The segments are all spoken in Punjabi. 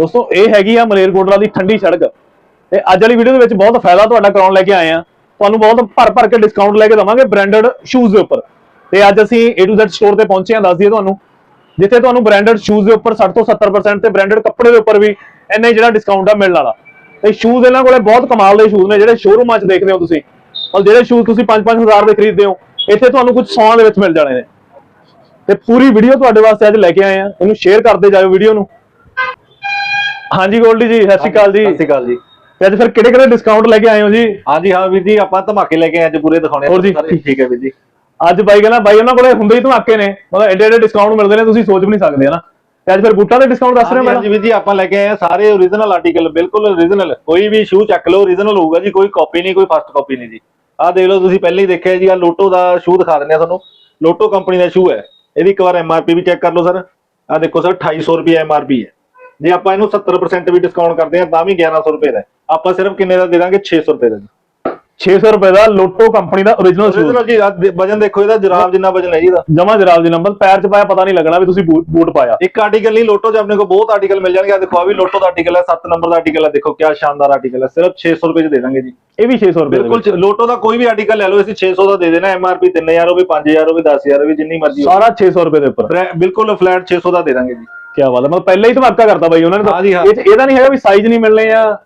ਦੋਸਤੋ, ਇਹ ਹੈਗੀ ਆ ਮਲੇਰਕੋਟਲਾ ਦੀ ਠੰਡੀ ਸੜਕ। ਤੇ ਅੱਜ ਵਾਲੀ ਵੀਡੀਓ ਦੇ ਵਿੱਚ ਬਹੁਤ ਫਾਇਦਾ ਤੁਹਾਡਾ ਕਰਾਉਣ ਲੈ ਕੇ ਆਏ ਆ। ਤੁਹਾਨੂੰ ਬਹੁਤ ਭਰ ਭਰ ਕੇ ਡਿਸਕਾਊਂਟ ਲੈ ਕੇ ਦਵਾਂਗੇ ਬ੍ਰਾਂਡਡ ਸ਼ੂਜ਼ ਦੇ ਉੱਪਰ। ਤੇ ਅੱਜ ਅਸੀਂ A to Z ਸਟੋਰ ਤੇ ਪਹੁੰਚੇ ਆ, ਦੱਸ ਦਈਏ ਤੁਹਾਨੂੰ। ਜਿੱਥੇ ਤੁਹਾਨੂੰ ਬ੍ਰਾਂਡਡ ਸ਼ੂਜ਼ ਦੇ ਉੱਪਰ 60 ਤੋਂ 70% ਤੇ ਬ੍ਰਾਂਡਡ ਕੱਪੜੇ ਦੇ ਉੱਪਰ ਵੀ ਇੰਨਾ ਹੀ ਜਿਹੜਾ ਡਿਸਕਾਊਂਟ ਆ ਮਿਲਣ ਵਾਲਾ। ਤੇ ਸ਼ੂਜ਼ ਇਹਨਾਂ ਕੋਲੇ ਬਹੁਤ ਕਮਾਲ ਦੇ ਸ਼ੂਜ਼ ਨੇ, ਜਿਹੜੇ ਸ਼ੋਰੂਮਾਂ 'ਚ ਦੇਖਦੇ ਹੋ ਤੁਸੀਂ। ਔਰ ਜਿਹੜੇ ਸ਼ੂਜ਼ ਤੁਸੀਂ 5-5000 ਦੇ ਖਰੀਦਦੇ ਹੋ, ਇੱਥੇ ਤੁਹਾਨੂੰ ਕੁਝ 100 ਦੇ ਵਿੱਚ ਮਿਲ ਜਾਣੇ ਨੇ। ਤੇ ਪੂਰੀ ਵੀਡੀਓ ਤੁਹਾਡੇ ਵਾਸਤੇ ਅੱਜ ਲੈ ਕੇ ਆਏ ਆ। ਇਹਨੂੰ ਸ਼ੇਅਰ ਕਰਦੇ ਜਾਓ ਵੀਡੀਓ ਨੂੰ। ਹਾਂਜੀ ਗੋਲਡੀ ਜੀ ਸਤਿ ਸ਼੍ਰੀ ਅਕਾਲ ਜੀ। ਸਤਿ ਸ਼੍ਰੀ ਅਕਾਲ ਜੀ। ਤੇ ਅੱਜ ਫਿਰ ਕਿਹੜੇ ਕਿਹੜੇ ਡਿਸਕਾਊਂਟ ਲੈ ਕੇ ਆਏ ਹੋ ਜੀ? ਹਾਂਜੀ ਹਾਂ ਵੀਰ ਜੀ ਆਪਾਂ ਧਮਾਕੇ ਲੈ ਕੇ ਆਏ ਅੱਜ ਪੂਰੇ ਦਿਖਾਉਣੇ ਹੋਰ ਜੀ। ਠੀਕ ਹੈ ਵੀਰ ਜੀ। ਅੱਜ ਬਾਈ ਕਹਿੰਦਾ ਬਾਈ ਉਹਨਾਂ ਕੋਲੇ ਹੁੰਦੇ ਹੀ ਧਮਾਕੇ ਨੇ ਮਤਲਬ ਐਡੇ ਐਡੇ ਡਿਸਕਾਊਂਟ ਮਿਲਦੇ ਨੇ ਤੁਸੀਂ ਸੋਚ ਵੀ ਨਹੀਂ ਸਕਦੇ ਹਨਾ? ਤੇ ਅੱਜ ਫਿਰ ਬੂਟਾਂ ਦੇ ਡਿਸਕਾਊਂਟ ਦੱਸ ਰਹੇ ਹੋ ਹਾਂਜੀ ਪਹਿਲਾਂ ਵੀਰ ਜੀ ਆਪਾਂ ਲੈ ਕੇ ਆਏ ਆ ਸਾਰੇ ਓਰੀਜਨਲ ਆਰਟੀਕਲ ਬਿਲਕੁਲ ਓਰੀਜਨਲ ਕੋਈ ਵੀ ਸ਼ੂ ਚੱਕ ਲਓ ਓਰੀਜਨਲ ਹੋਊਗਾ ਜੀ ਕੋਈ ਕਾਪੀ ਨਹੀਂ ਕੋਈ ਫਸਟ ਕਾਪੀ ਨਹੀਂ ਜੀ। ਆਹ ਦੇਖ ਲਓ ਤੁਸੀਂ ਪਹਿਲਾਂ ਹੀ ਦੇਖਿਆ ਜੀ ਆ ਲੋਟੋ ਦਾ ਸ਼ੂ ਦਿਖਾ ਦਿੰਦੇ ਆ ਤੁਹਾਨੂੰ। ਲੋਟੋ ਕੰਪਨੀ ਦਾ ਸ਼ੂ ਹੈ। ਇਹਦੀ ਇੱਕ ਵਾਰ ਐਮਆਰਪੀ ਵੀ ਚੈੱਕ ਕਰ ਲਓ ਸਰ ਆਹ ਦੇਖੋ ਸਰ 2800 ਰੁਪਏ ਐਮਆਰਪੀ ਹੈ। ਜੇ ਆਪਾਂ ਇਹਨੂੰ 70% ਵੀ ਡਿਸਕਾਊਂਟ ਕਰਦੇ ਆ ਤਾਂ ਵੀ 1100 ਰੁਪਏ ਦਾ। ਆਪਾਂ ਸਿਰਫ ਕਿੰਨੇ ਦਾ ਦੇ ਦਾਂਗੇ? 600 ਰੁਪਏ ਦਾ ਜੀ। 600 ਰੁਪਏ ਦਾ ਲੋਟੋ ਕੰਪਨੀ ਦਾ origignal ਸ਼ੂਜ਼ ਓਰੀਜਨਲ ਜੀ ਆਹ ਦੇ- ਵਜਨ ਦੇਖੋ ਇਹਦਾ ਜਰਾਬ ਜਿੰਨਾ ਵਜਨ ਹੈ ਜੀ ਇਹਦਾ। ਜਮਾ ਜਰਾਬ ਦੀ ਨੰਬਰ ਪੈਰ 'ਚ ਪਾਇਆ ਪਤਾ ਨਹੀਂ ਲੱਗਣਾ ਵੀ ਤੁਸੀਂ ਬੂਟ ਬੂਟ ਪਾਇਆ। ਇੱਕ ਆਰਟੀਕਲ ਨਹੀਂ ਲੋਟੋ 'ਚ ਆਪਣੇ ਕੋਲ ਬਹੁਤ ਆਰਟੀਕਲ ਮਿਲ ਜਾਣਗੇ। ਆ ਦੇਖੋ ਆ ਵੀ ਲੋਟੋ ਦਾ ਆਰਟੀਕਲ ਹੈ 7 ਨੰਬਰ ਦਾ ਆਰਟੀਕਲ ਹੈ। ਦੇਖੋ ਕਿਆ ਸ਼ਾਨਦਾਰ ਆਰਟੀਕਲ ਹੈ। ਸਿਰਫ 600 ਰੁਪਏ 'ਚ ਦੇ ਦਾਂਗੇ ਜੀ। ਇਹ ਵੀ 600 ਰੁਪਏ ਦੇ ਬਿਲਕੁਲ ਚ- ਲੋਟੋ ਦਾ ਕੋਈ ਵੀ ਆਰਟੀਕਲ ਲੈ ਲਓ ਅਸੀਂ 600 ਦਾ ਦੇ ਦੇਣਾ। ਐਮਆਰਪੀ 3000 ਹੋਵੇ 5000 ਹੋਵੇ 10000 ਹੋਵੇ ਜਿੰਨੀ ਮਰਜ਼ੀ ਵਿੱਚ। ਸਾਰਾ 600 ਰੁਪਏ ਦੇ ਉੱਪਰ। ਹੋਵੇ ਬਿਲਕੁਲ ਫਲੈਟ 600 ਦਾ ਦੇ ਦਾਂਗੇ ਜੀ। ਕੀ ਬਾਤ ਹੈ ਮਤਲਬ ਪਹਿਲਾਂ ਹੀ ਧਮਾਕਾ ਕਰਤਾ ਬਾਈ ਉਹਨਾਂ ਨੇ ਤਾਂ। ਹਾਂ ਜੀ, ਹਾਂ। ਇਹ 'ਚ ਇਹਦਾ ਨਹੀਂ ਹੈਗਾ ਵੀ ਸਾਈਜ਼ ਨਹੀਂ ਮਿਲਣੇ ਆ।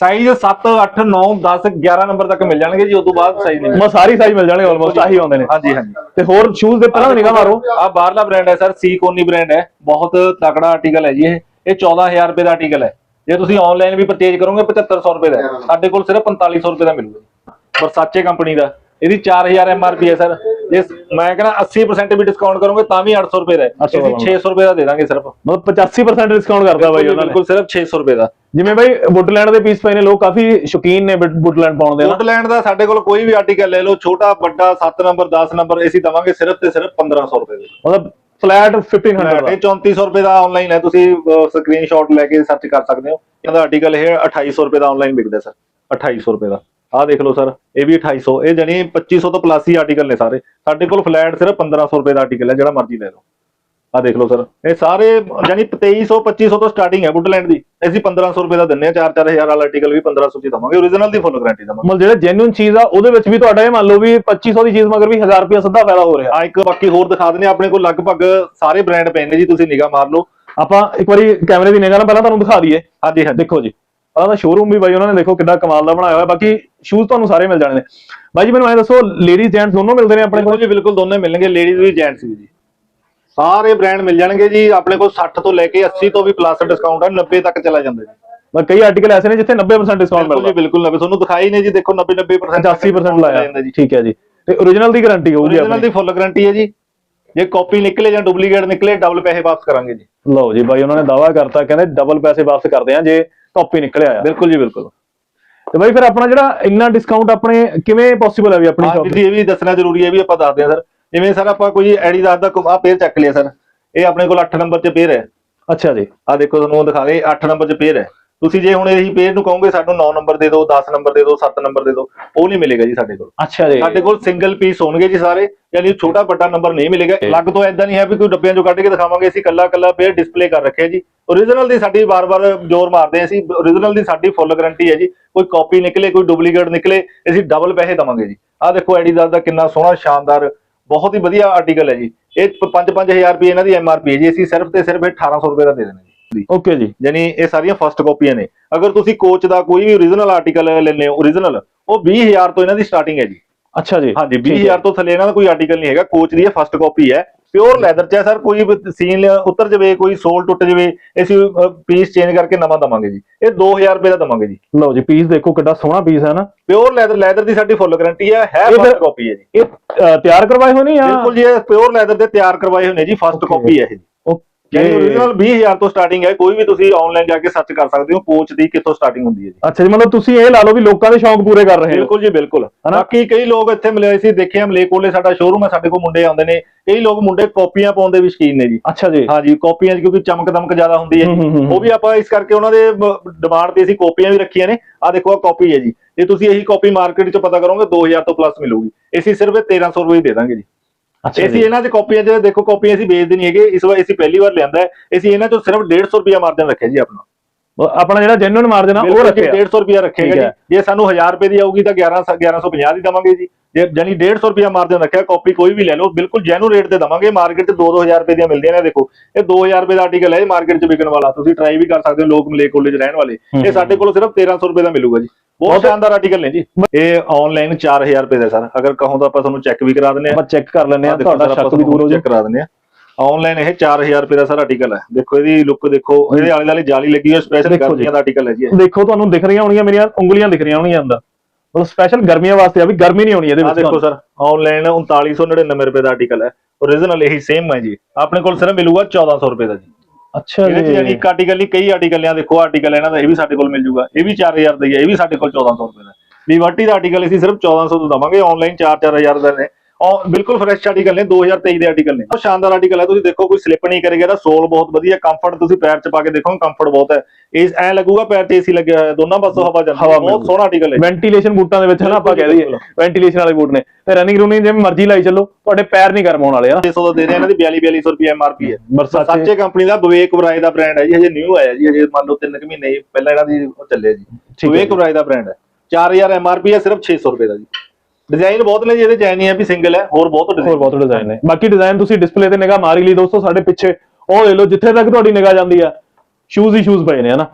ਸਾਈਜ਼ 7 8 9 10 11 ਨੰਬਰ ਤੱਕ ਮਿਲ ਜਾਣਗੇ ਜੀ ਉਸ ਤੋਂ ਬਾਅਦ ਸਾਈਜ਼ ਨਹੀਂ। ਮਾ ਸਾਰੀ ਸਾਈਜ਼ ਮਿਲ ਜਾਣਗੇ ਆਲਮੋਸਟ ਆਹੀ ਆਉਂਦੇ ਨੇ। ਹਾਂਜੀ ਹਾਂਜੀ। ਤੇ ਹੋਰ ਸ਼ੂਜ਼ ਦੇ ਪਹਿਲਾਂ ਨਿਗਾਹ ਮਾਰੋ। ਆ ਬਾਹਰਲਾ ਬ੍ਰਾਂਡ ਹੈ ਸਰ ਸੀ ਕੋਨੀ ਬ੍ਰਾਂਡ ਹੈ। ਬਹੁਤ ਤਕੜਾ ਆਰਟੀਕਲ ਹੈ ਜੀ ਇਹ। ਇਹ 14000 ਰੁਪਏ ਦਾ ਆਰਟੀਕਲ ਹੈ। ਜੇ ਤੁਸੀਂ ਆਨਲਾਈਨ ਵੀ ਪਰਚੇਜ ਕਰੋਗੇ 7500 ਰੁਪਏ ਦਾ ਹੈ। ਸਾਡੇ ਕੋਲ ਸਿਰਫ 4500 ਰੁਪਏ ਦਾ ਮਿਲੂਗਾ ਵਰਸਾਚੇ ਕੰਪਨੀ ਦਾ। ਇਹਦੀ 4000 ਐਮਆਰਪੀ ਹੈ ਸਰ। ਜੇ ਮੈਂ ਕਹਿੰਦਾ 80% ਵੀ ਡਿਸਕਾਊਂਟ ਕਰੋਗੇ ਤਾਂ ਵੀ 800 ਰੁਪਏ ਦਾ ਹੈ। 800 ਅਸੀਂ 600 ਰੁਪਏ ਦਾ ਦੇ ਦਾਂਗੇ ਸਿਰਫ। ਮਤਲਬ 85% ਡਿਸਕਾਊਂਟ ਕਰਦਾ ਬਾਈ ਉਹਨਾਂ ਨੇ। ਬਿਲਕੁਲ ਸਿਰਫ 600 ਰੁਪਏ ਦਾ। ਜਿਵੇਂ ਬਾਈ ਵੁੱਡਲੈਂਡ ਦੇ ਪੀਸ ਪਏ ਨੇ ਲੋਕ ਕਾਫੀ ਸ਼ੌਕੀਨ ਨੇ ਵੁੱਡਲੈਂਡ ਪਾਉਣ ਦੇ ਨਾ। ਵੁੱਡਲੈਂਡ ਦਾ ਸਾਡੇ ਕੋਲ ਕੋਈ ਵੀ ਆਰਟੀਕਲ ਲੈ ਲਓ ਛੋਟਾ ਵੱਡਾ 7 ਨੰਬਰ 10 ਨੰਬਰ ਅਸੀਂ ਦਵਾਂਗੇ ਸਿਰਫ ਤੇ ਸਿਰਫ 1500 ਰੁਪਏ ਦੇ। ਮਤਲਬ ਫਲੈਟ 1500 ਦਾ। ਇਹ 3400 ਰੁਪਏ ਦਾ ਆਨਲਾਈਨ ਹੈ ਤੁਸੀਂ ਸਕਰੀਨਸ਼ਾਟ ਲੈ ਕੇ ਸਰਚ ਕਰ ਸਕਦੇ ਹੋ। ਇਹਦਾ ਆਰਟੀਕਲ ਇਹ 2800 ਰੁਪਏ ਦਾ ਆਨਲਾਈਨ ਵਿਕਦਾ ਸਰ 2800 ਰੁਪਏ ਦਾ। ਆਹ ਦੇਖ ਲਓ ਸਰ ਇਹ ਵੀ 2800 ਇਹ ਜਣੀ 2500 ਤੋਂ ਪਲੱਸ ਹੀ ਆਰਟੀਕਲ ਨੇ ਸਾਰੇ। ਸਾਡੇ ਕੋਲ ਫਲੈਟ ਸਿਰਫ 1500 ਰੁਪਏ ਦਾ ਆਰਟੀਕਲ ਹੈ ਜਿਹੜਾ ਮਰਜ਼ੀ ਲੈ ਲਓ। ਆਹ ਦੇਖ ਲਓ ਸਰ ਇਹ ਸਾਰੇ ਜਾਨੀ 2300 2500 ਤੋਂ ਸਟਾਰਟਿੰਗ ਹੈ ਵੁੱਡਲੈਂਡ ਦੀ। ਅਸੀਂ 1500 ਰੁਪਏ ਦਾ ਦਿੰਨੇ ਆ 4-4000 ਵਾਲਾ ਆਰਟੀਕਲ ਵੀ 1500 ਚ ਹੀ ਦਵਾਂਗੇ ਓਰੀਜਨਲ ਦੀ ਫੁੱਲ ਗਾਰੰਟੀ ਦਵਾਂਗੇ। ਮਤਲਬ ਜਿਹੜੇ ਜੈਨੂਇਨ ਚੀਜ਼ ਆ ਉਹਦੇ ਵਿੱਚ ਵੀ ਤੁਹਾਡਾ ਇਹ ਮੰਨ ਲਓ ਵੀ 2500 ਦੀ ਚੀਜ਼ ਮਗਰ ਵੀ 1000 ਰੁਪਏ ਸਿੱਧਾ ਫਾਇਦਾ ਹੋ ਰਿਹਾ। ਆ ਇੱਕ ਬਾਕੀ ਹੋਰ ਦਿਖਾ ਦਿੰਦੇ ਹਾਂ, ਆਪਣੇ ਕੋਲ ਲਗਭਗ ਸਾਰੇ ਬ੍ਰਾਂਡ ਪਏ ਨੇ ਜੀ ਤੁਸੀਂ ਨਿਗਾਹ ਮਾਰ ਲਓ। ਆਪਾਂ ਇੱਕ ਵਾਰੀ ਕੈਮਰੇ ਦੀ ਨਿਗਾਹ ਨਾਲ ਪਹਿਲਾਂ ਤੁਹਾਨੂੰ ਦਿਖਾ ਦਈਏ। ਹਾਂਜੀ ਹਾਂਜੀ। ਦੇਖੋ ਜੀ ਆਹ ਦਾ ਸ਼ੋਰੂਮ ਵੀ ਬਾਈ ਉਹਨਾਂ ਨੇ ਦੇਖੋ ਕਿੰਨਾ ਕਮਾਲ ਦਾ ਬਣਾਇਆ ਹੋਇਆ। ਬਾਕੀ ਸ਼ੂਜ਼ ਤੁਹਾਨੂੰ ਸਾਰੇ ਮਿਲ ਜਾਣੇ ਨੇ ਬਾਈ ਜੀ ਮੈਨੂੰ ਐ ਦੱਸੋ ਲੇਡੀਜ਼ ਜੈਂਟਸ ਦੋਨੋਂ ਮਿਲਦੇ ਨੇ ਆਪਣੇ ਕੋਲ? ਜੀ ਬਿਲਕੁਲ ਦੋਨੇ ਮਿਲਣਗੇ ਲੇਡੀਜ਼ ਵੀ ਜੈਂਟਸ ਵੀ ਜੀ। ਸਾਰੇ ਬ੍ਰਾਂਡ ਮਿਲ ਜਾਣਗੇ ਜੀ ਆਪਣੇ ਕੋਲ 60 ਤੋਂ ਲੈ ਕੇ 80 ਤੋਂ ਵੀ ਪਲੱਸ ਡਿਸਕਾਊਂਟ ਹੈ 90 ਤੱਕ ਚਲਾ ਜਾਂਦਾ ਜੀ। ਬਸ ਕਈ ਆਰਟੀਕਲ ਐਸੇ ਨੇ ਜਿੱਥੇ 90% ਡਿਸਕਾਊਂਟ ਬਿਲਕੁਲ ਜੀ ਮਿਲਦਾ। ਬਿਲਕੁਲ 90 ਤੁਹਾਨੂੰ ਦਿਖਾਈ ਨਹੀਂ ਜੀ ਦੇਖੋ 90 90% 85% ਲਾਇਆ। ਠੀਕ ਹੈ ਜੀ। ਤੇ origignal ਦੀ ਗਾਰੰਟੀ ਹੋਊਗੀ ਆਪਣੀ। ਦੀ ਫੁੱਲ ਗਾਰੰਟੀ ਹੈ ਜੀ। ਜੇ ਕਾਪੀ ਨਿਕਲੇ ਜਾਂ ਡੁਪਲੀਕੇਟ ਨਿਕਲੇ ਡਬਲ ਪੈਸੇ ਵਾਪਸ ਕਰਾਂਗੇ ਜੀ। ਲਓ ਜੀ ਬਾਈ ਉਹਨਾਂ ਨੇ ਦਾਵਾ ਕਰਤਾ ਕਹਿੰਦੇ ਡਬਲ ਪੈਸੇ ਵਾਪਸ ਕਰਦੇ ਆ ਜੇ ਕਾਪੀ ਨਿਕਲਿਆ ਆ। ਬਿਲਕੁਲ ਜੀ ਬਿਲਕੁਲ। ਤੇ ਬਾਈ ਫਿਰ ਆਪਣਾ ਜਿਹੜਾ ਇੰਨਾ ਡਿਸਕਾਊਂਟ ਆਪਣੇ ਕਿਵੇਂ ਪੋਸੀਬਲ ਹੈ ਵੀ ਆਪਣੀ ਸ਼ਾਪ ਜੀ ਇਹ ਵੀ ਦੱਸਣਾ ਜ਼ਰੂਰੀ ਹੈ ਵੀ ਆਪਾਂ ਦੱਸਦੇ ਹਾਂ ਸਰ। ਜਿਵੇਂ ਸਰ ਆਪਾਂ ਕੋਈ ਐਡੀਦਾਸ ਦਾ ਆ ਪੇਅਰ ਚੱਕ ਲਿਆ ਸਰ। ਇਹ ਆਪਣੇ ਕੋਲ 8 ਨੰਬਰ 'ਚ ਪੇਅਰ ਹੈ। ਅੱਛਾ ਜੀ। ਆ ਦੇਖੋ ਤੁਹਾਨੂੰ ਦਿਖਾ ਦੇ 8 ਨੰਬਰ 'ਚ ਪੇਅਰ ਹੈ। ਤੁਸੀਂ ਜੇ ਹੁਣ ਇਹੀ ਪੇਅਰ ਨੂੰ ਕਹੋਗੇ ਸਾਨੂੰ 9 ਨੰਬਰ ਦੇ ਦਿਓ 10 ਨੰਬਰ ਦੇ ਦਿਓ 7 ਨੰਬਰ ਦੇ ਦਿਓ ਉਹ ਨਹੀਂ ਮਿਲੇਗਾ ਜੀ ਸਾਡੇ ਕੋਲ। ਅੱਛਾ ਜੀ। ਸਾਡੇ ਕੋਲ ਸਿੰਗਲ ਪੀਸ ਹੋਣਗੇ ਜੀ ਸਾਰੇ ਯਾਨੀ ਛੋਟਾ ਵੱਡਾ ਨੰਬਰ ਨਹੀਂ ਮਿਲੇਗਾ। ਲੱਗ ਤੋਂ ਐਦਾਂ ਨਹੀਂ ਹੈ ਵੀ ਕੋਈ ਡੱਬਿਆਂ ਚੋਂ ਕੱਢ ਕੇ ਦਿਖਾਵਾਂਗੇ ਅਸੀਂ ਕੱਲਾ ਕੱਲਾ ਪੇਅਰ ਡਿਸਪਲੇ ਕਰ ਰੱਖਿਆ ਜੀ। ਓਰੀਜਨਲ ਦੀ ਸਾਡੀ ਵਾਰ-ਵਾਰ ਜ਼ੋਰ ਮਾਰਦੇ ਅਸੀਂ ਓਰੀਜਨਲ ਦੀ ਸਾਡੀ ਫੁੱਲ ਗਾਰੰਟੀ ਹੈ ਜੀ। ਕੋਈ ਕਾਪੀ ਨਿਕਲੇ ਕੋਈ ਡੁਪਲੀਕੇਟ ਨਿਕਲੇ ਅਸੀਂ ਡਬਲ ਪੈਸੇ ਦਵਾਂਗੇ ਜੀ। ਆਹ ਦੇਖੋ ਐਡੀਦਾਸ ਦਾ ਕਿੰਨਾ ਸੋਹਣਾ ਸ਼ਾਨਦਾਰ ਬਹੁਤ ਹੀ ਵਧੀਆ ਆਰਟੀਕਲ ਹੈ ਜੀ। ਇਹ 5-5000 ਰੁਪਏ ਇਹਨਾਂ ਦੀ ਐਮਆਰਪੀ ਹੈ ਜੀ। ਅਸੀਂ ਸਿਰਫ ਤੇ ਸਿਰਫ ਇਹ 1800 ਰੁਪਏ ਦਾ ਦੇ ਦੇਣਾ ਜੀ ਓਕੇ ਜੀ। ਯਾਨੀ ਇਹ ਸਾਰੀਆਂ ਫਸਟ ਕਾਪੀਆਂ ਨੇ। ਅਗਰ ਤੁਸੀਂ ਕੋਚ ਦਾ ਕੋਈ ਵੀ ਓਰੀਜਨਲ ਆਰਟੀਕਲ ਲੈਣੇ ਹੋ ਓਰੀਜਨਲ ਉਹ 20000 ਤੋਂ ਇਹਨਾਂ ਦੀ ਸਟਾਰਟਿੰਗ ਹੈ ਜੀ। ਅੱਛਾ ਜੀ। ਹਾਂਜੀ ਠੀਕ ਹੈ। 20000 ਤੋਂ ਥੱਲੇ ਇਹਨਾਂ ਦਾ ਕੋਈ ਆਰਟੀਕਲ ਨਹੀਂ ਹੈਗਾ। ਕੋਚ ਦੀ ਇਹ ਫਸਟ ਕਾਪੀ ਹੈ। ਪਿਓਰ ਲੈਦਰ ਚ ਹੈ ਸਰ ਕੋਈ ਸੀਨ ਉਤਰ ਜਾਵੇ ਕੋਈ ਸੋਲ ਟੁੱਟ ਜਾਵੇ ਅਸੀਂ ਪੀਸ ਚੇਂਜ ਕਰਕੇ ਨਵਾਂ ਦਵਾਂਗੇ ਜੀ। ਇਹ 2000 ਰੁਪਏ ਦਾ ਦਵਾਂਗੇ ਜੀ। ਲਓ ਜੀ ਪੀਸ ਦੇਖੋ ਕਿੱਡਾ ਸੋਹਣਾ ਪੀਸ ਹੈ ਨਾ। ਪਿਓਰ ਲੈਦਰ ਲੈਦਰ ਦੀ ਸਾਡੀ ਫੁੱਲ ਗਾਰੰਟੀ ਹੈ ਹੈ ਫਸਟ ਕਾਪੀ ਹੈ ਜੀ। ਇਹ ਤਿਆਰ ਕਰਵਾਏ ਹੋਏ ਨੇ ਜਾਂ ਬਿਲਕੁਲ ਜੀ ਇਹ ਪਿਓਰ ਲੈਦਰ ਦੇ ਤਿਆਰ ਕਰਵਾਏ ਹੋਏ ਨੇ ਜੀ ਫਸਟ. ਕਾਪੀ ਹੈ ਇਹ। ਯਾਨੀ ਓਰੀਜਨਲ 20000 ਤੋਂ ਸਟਾਰਟਿੰਗ ਹੈ ਕੋਈ ਵੀ ਤੁਸੀਂ ਆਨਲਾਈਨ ਜਾ ਕੇ ਸਰਚ ਕਰ ਸਕਦੇ ਹੋ ਕੋਚ ਦੀ ਕਿੱਥੋਂ ਸਟਾਰਟਿੰਗ ਹੁੰਦੀ ਹੈ ਜੀ। ਅੱਛਾ ਜੀ ਮਤਲਬ ਤੁਸੀਂ ਇਹ ਲਾ ਲਓ ਵੀ ਲੋਕਾਂ ਦੇ ਸ਼ੌਂਕ ਪੂਰੇ ਕਰ ਰਹੇ ਹੋ। ਬਿਲਕੁਲ ਜੀ ਬਿਲਕੁਲ। ਹਨਾ? ਬਾਕੀ ਕਈ ਲੋਕ ਇੱਥੇ ਮਿਲੇ ਸੀ ਦੇਖਿਆ ਮਲੇਕੋਲੇ ਸਾਡਾ ਸ਼ੋਰੂਮ ਹੈ ਸਾਡੇ ਕੋਲ ਮੁੰਡੇ ਆਉਂਦੇ ਨੇ। ਕਈ ਲੋਕ ਮੁੰਡੇ ਕਾਪੀਆਂ ਪਾਉਣ ਦੇ ਵੀ ਸ਼ੌਕੀਨ ਨੇ ਜੀ। ਅੱਛਾ ਜੀ। ਹਾਂਜੀ ਕਾਪੀਆਂ 'ਚ ਕਿਉਂਕਿ ਚਮਕ ਦਮਕ ਜ਼ਿਆਦਾ ਹੁੰਦੀ ਹੈ ਹੂੰ, ਹੂੰ, ਹੂੰ, ਉਹ ਵੀ ਆਪਾਂ ਇਸ ਕਰਕੇ ਉਹਨਾਂ ਦੇ ਡਿਮਾਂਡ ਤੇ ਅਸੀਂ ਕਾਪੀਆਂ ਵੀ ਰੱਖੀਆਂ ਨੇ। ਆ ਦੇਖੋ ਆ ਕਾਪੀ ਹੈ ਜੀ। ਜੇ ਤੁਸੀਂ ਇਹੀ ਕਾਪੀ ਮਾਰਕੀਟ 'ਚ ਪਤਾ ਕਰੋਗੇ 2000 ਤੋਂ ਪਲੱਸ ਮਿਲੂਗੀ। ਅਸੀਂ ਸਿਰਫ ਇਹ 1300 ਰੁਪਏ ਹੀ ਦੇ ਦਾਂਗੇ ਜੀ। ਅੱਛਾ ਅਸੀਂ ਇਹਨਾਂ 'ਚ ਕਾਪੀਆਂ 'ਚ ਦੇਖੋ ਕਾਪੀਆਂ ਅਸੀਂ ਵੇਚਦੇ ਨਹੀਂ ਹੈਗੇ ਇਸ ਵਾਰ ਅਸੀਂ ਪਹਿਲੀ ਵਾਰ ਲਿਆਂਦਾ ਹੈ। ਅਸੀਂ ਇਹਨਾਂ 'ਚੋਂ ਸਿਰਫ 150 ਰੁਪਏ ਮਾਰਜਨ ਰੱਖਿਆ ਜੀ ਆਪਣਾ। ਆਪਣਾ ਜਿਹੜਾ ਜੈਨੂਇਨ ਮਾਰਜਨ ਆ ਉਹ ਰੱਖਿਆ। 150 ਰੁਪਿਆ ਰੱਖੇਗਾ ਜੀ। ਜੇ ਸਾਨੂੰ 1000 ਰੁਪਏ ਦੀ ਆਊਗੀ ਤਾਂ 11 1150 ਦੀ ਦਵਾਂਗੇ ਜੇ। ਜਾਨੀ 150 ਰੁਪਿਆ ਮਾਰਜਨ ਰੱਖਿਆ ਕਾਪੀ ਕੋਈ ਵੀ ਲੈ ਲਓ ਬਿਲਕੁਲ ਜੈਨੂਇਨ ਰੇਟ ਤੇ ਦਵਾਂਗੇ ਮਾਰਕੀਟ 'ਚ 2-2000 ਰੁਪਏ ਦੀਆਂ ਮਿਲਦੀਆਂ ਨੇ ਦੇਖੋ। ਇਹ 2000 ਰੁਪਏ ਦਾ ਆਰਟੀਕਲ ਹੈ ਮਾਰਕੀਟ 'ਚ ਵਿਕਣ ਵਾਲਾ ਤੁਸੀਂ ਟਰਾਈ ਵੀ ਕਰ ਸਕਦੇ ਹੋ ਲੋਕ ਮਲੇ ਕੋਲੇ 'ਚ ਰਹਿਣ ਵਾਲੇ। ਇਹ ਸਾਡੇ ਕੋਲ ਸਿਰਫ 1300 ਰੁਪਏ ਦਾ ਮਿਲੂਗਾ ਜੀ। ਬਹੁਤ ਸ਼ਾਨਦਾਰ ਆਰਟੀਕਲ ਨੇ ਜੀ। ਇਹ ਆਨਲਾਈਨ 4000 ਰੁਪਏ ਦਾ ਸਰ। ਅਗਰ ਕਹੋ ਤਾਂ ਆਪਾਂ ਤੁਹਾਨੂੰ ਚੈੱਕ ਵੀ ਕਰਾ ਦਿੰਦੇ ਆਪਾਂ ਚੈੱਕ ਕਰ ਲੈਂਦੇ ਆ ਤੁਹਾਡਾ ਸ਼ੱਕ ਵੀ ਦੂਰ ਹੋ ਚੈੱਕ ਕਰਾ ਦਿੰਦੇ ਆ ਆਨਲਾਈਨ ਇਹ 4000 ਰੁਪਏ ਦਾ ਸਰ ਆਰਟੀਕਲ ਹੈ। ਦੇਖੋ ਇਹਦੀ ਲੁੱਕ ਦੇਖੋ ਇਹਦੇ ਆਲੇ ਦੁਆਲੇ ਜਾਲੀ ਲੱਗੀ ਹੋਈ ਸਪੈਸ਼ਲ। ਗਰਮੀਆਂ ਦਾ ਆਰਟੀਕਲ ਹੈ ਜੀ ਇਹ। ਦੇਖੋ ਤੁਹਾਨੂੰ ਦਿਖ ਰਹੀਆਂ ਹੋਣਗੀਆਂ ਮੇਰੀਆਂ ਉਂਗਲੀਆਂ ਦਿਖ ਰਹੀਆਂ ਹੋਣਗੀਆਂ ਅੰਦਰ। ਮਤਲਬ ਸਪੈਸ਼ਲ ਗਰਮੀਆਂ ਵਾਸਤੇ ਆ ਵੀ ਗਰਮੀ ਨਹੀਂ ਹੋਣੀ ਇਹਦੇ ਆ ਵਿੱਚ ਦੇਖੋ ਸਰ ਆਨਲਾਈਨ 3999 ਰੁਪਏ ਦਾ ਆਰਟੀਕਲ ਹੈ। origignal ਇਹੀ ਸੇਮ ਹੈ ਜੀ। ਆਪਣੇ ਕੋਲ ਸਿਰਫ ਮਿਲੂਗਾ 1400 ਰੁਪਏ ਦਾ ਜੀ। ਅੱਛਾ ਇਹਦੇ ਚ ਜੀ। ਯਾਨੀ ਇੱਕ ਆਰਟੀਕਲ ਨਹੀਂ ਕਈ ਆਰਟੀਕਲ ਆ ਦੇਖੋ ਆਰਟੀਕਲ ਇਹਨਾਂ ਦਾ ਇਹ ਵੀ ਸਾਡੇ ਕੋਲ ਮਿਲ ਜੂਗਾ। ਇਹ ਵੀ 4000 ਦਾ ਹੀ ਹੈ ਇਹ ਵੀ ਸਾਡੇ ਕੋਲ 1400 ਰੁਪਏ ਦਾ ਲਿਬਰਟੀ ਦਾ ਆਰਟੀਕਲ ਅਸੀਂ ਸਿਰਫ 1400 ਤੋਂ ਦਵਾਂਗੇ ਆਨਲਾਈਨ 4-4000 ਦਾ ਨੇ। ਔਰ ਬਿਲਕੁਲ ਫਰੈਸ਼ ਆਰਟੀਕਲ ਨੇ 2023 ਦੇ ਆਰਟੀਕਲ ਨੇ। ਬਹੁਤ ਸ਼ਾਨਦਾਰ ਆਰਟੀਕਲ ਹੈ ਤੁਸੀਂ ਦੇਖੋ ਕੋਈ ਸਲਿੱਪ ਨਹੀਂ ਕਰੇਗਾ ਇਹਦਾ ਸੋਲ ਬਹੁਤ ਵਧੀਆ ਕੰਫਰਟ ਤੁਸੀਂ ਪੈਰ 'ਚ ਪਾ ਕੇ ਦੇਖੋ ਕੰਫਰਟ ਬਹੁਤ ਹੈ। ਇਸ ਐ ਲੱਗੂਗਾ ਪੈਰ 'ਚ ਏਸੀ ਲੱਗਿਆ ਹੋਇਆ ਦੋਨਾਂ ਪਾਸੋਂ ਹਵਾ ਜਾਂਦੀ ਹੈ। ਬਹੁਤ। ਸੋਹਣਾ ਆਰਟੀਕਲ ਹੈ। ਵੈਂਟੀਲੇਸ਼ਨ ਬੂਟਾਂ ਦੇ ਵਿੱਚ ਹੈ ਨਾ ਆਪਾਂ ਕਹਿ ਦਈਏ। ਵੈਂਟੀਲੇਸ਼ਨ ਵਾਲੇ ਬੂਟ ਨੇ। ਤੇ ਰਨਿੰਗ ਰੂਨਿੰਗ ਜਿਵੇਂ ਮਰਜ਼ੀ ਲਾਈ ਚੱਲੋ ਤੁਹਾਡੇ ਪੈਰ ਨਹੀਂ ਗਰਮ ਹੋਣ ਵਾਲੇ ਹਨਾ 600 ਦਾ ਦੇ ਰਹੇ ਇਹਨਾਂ ਦੀ 42 4200 ਰੁਪਏ ਐਮਆਰਪੀ ਹੈ। ਬਰਸਾਤੇ ਸਾਚੇ ਕੰਪਨੀ ਦਾ ਵਿਵੇਕ ਵਰਾਏ ਦਾ ਬ੍ਰਾਂਡ ਹੈ ਜੀ ਹਜੇ ਨਿਊ ਆਇਆ ਜੀ ਹਜੇ ਮੰਨ ਲਓ 3 ਮਹੀਨੇ ਹੀ ਪਹਿਲਾਂ ਇਹਨਾਂ ਦੀ ਚੱਲਿਆ ਜੀ। ਵਿਵੇਕ ਵਰਾਏ ਦਾ ਬ੍ਰਾਂਡ ਹੈ। 4000 ਐਮਆਰਪੀ ਹੈ ਸਿਰਫ 600 ਰੁਪਏ ਦਾ ਜੀ। ਡਿਜ਼ਾਈਨ ਬਹੁਤ ਨੇ ਜੀ ਇਹਦੇ ਚ ਐ ਨਹੀਂ ਹੈ ਵੀ ਸਿੰਗਲ ਹੈ ਹੋਰ ਬਹੁਤ ਹੋਰ ਬਹੁਤ ਡਿਜ਼ਾਈਨ ਨੇ। ਬਾਕੀ ਡਿਜ਼ਾਈਨ ਤੁਸੀਂ ਡਿਸਪਲੇ ਤੇ ਨਿਗਾਹ ਮਾਰੀ ਲਈ ਦੋਸਤੋ ਸਾਡੇ ਪਿੱਛੇ। ਉਹ ਲੈ ਲਓ ਜਿੱਥੇ ਤੱਕ ਤੁਹਾਡੀ ਨਿਗਾਹ ਜਾਂਦੀ ਆ ਸ਼ੂਜ਼ ਹੀ ਸ਼ੂਜ਼ ਪਏ ਨੇ ਹਨਾ?